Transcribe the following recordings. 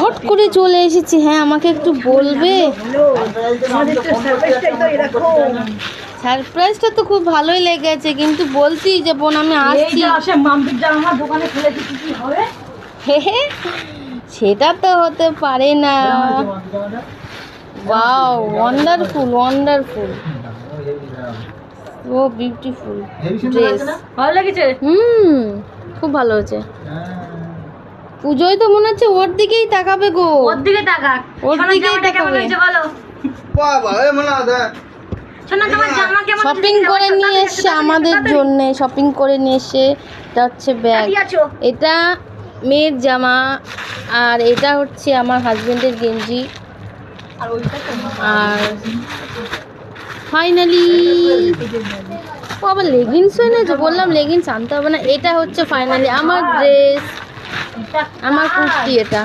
Hot করে চলে এসেছি। হ্যাঁ আমাকে একটু বলবে? সারপ্রাইজটা তো খুব ভালোই লেগেছে কিন্তু বলছি যে বোন আমি আসছি। সেটা তো হতে পারে না। ওয়াও ওয়ান্ডারফুল ওয়ান্ডারফুল ও বিউটিফুল ড্রেস ভালো লেগেছে হুম খুব ভালো হয়েছে। পুজোয় তো মনে হচ্ছে ওর দিকেই তাকাবে গো। ওর দিকে তাকাক ওর দিকেই তাকাবে। বলো। বাবা এ মনা দা শপিং করে নিয়ে এসছে আমাদের জন্য শপিং করে নিয়ে এসে এটা হচ্ছে ব্যাগ এটা মেয়ের জামা আর এটা হচ্ছে আমার হাজবেন্ডের গেঞ্জি। আর ওইটা আর ফাইনালি ও আবার লেগিংস এনেছে বললাম লেগিংস আনতে হবে না এটা হচ্ছে ফাইনালি আমার ড্রেস আমার কুর্তি এটা।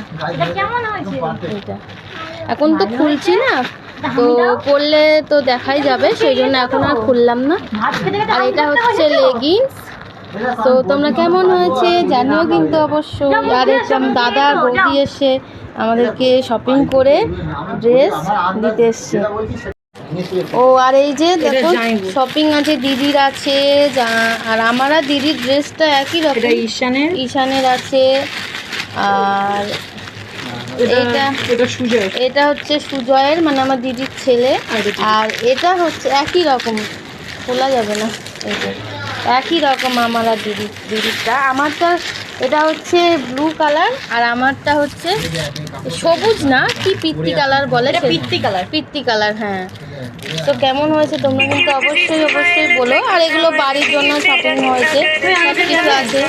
এখন তো খুলছি না। তো করলে তো দেখাই যাবে সেই জন্য এখন আর খুললাম না। আর এটা হচ্ছে লেগিংস তো? তোমরা কেমন হয়েছে জানিও কিন্তু অবশ্যই। আর এটা দাদা বৌদি এসে আমাদেরকে শপিং করে ড্রেস দিতে এসছে। ও আর এই যে দেখো শপিং আছে দিদির আছে আর আমার আর দিদির ড্রেসটা একই রকম। ঈশানের? ঈশানের আছে আর এটা সুজয় এটা হচ্ছে সুজয়ের মানে আমার দিদির ছেলে। আর এটা হচ্ছে একই রকম। খোলা যাবে না। এই একই রকম আমার আর দিদি দিদিরটা। আমারটা এটা হচ্ছে ব্লু কালার আর আমারটা হচ্ছে সবুজ না কি পিত্তি কালার বলে পিত্তি কালার পিত্তি কালার হ্যাঁ। তো কেমন হয়েছে তোমরা কিন্তু অবশ্যই অবশ্যই বলো। আর এগুলো বাড়ির জন্য শপিং হয়েছে। কিছু আছে।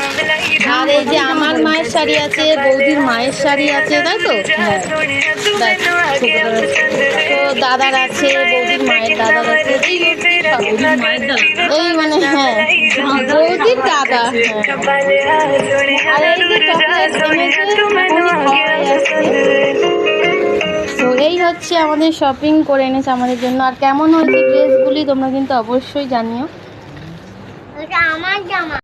আর এই যে আমার মায়ের শাড়ি আছে, বৌদির মায়ের শাড়ি আছে, তাই তো? হ্যাঁ। তো দাদার আছে, বৌদির মায়ের দাদার আছে। এই মানে হ্যাঁ। বৌদির দাদা হ্যাঁ। আর এই যে চকলেট হচ্ছে আমাদের শপিং করে এনেছে আমাদের জন্য। আর কেমন হয়েছে ড্রেসগুলি তোমরা কিন্তু অবশ্যই জানিও। আমার জামা।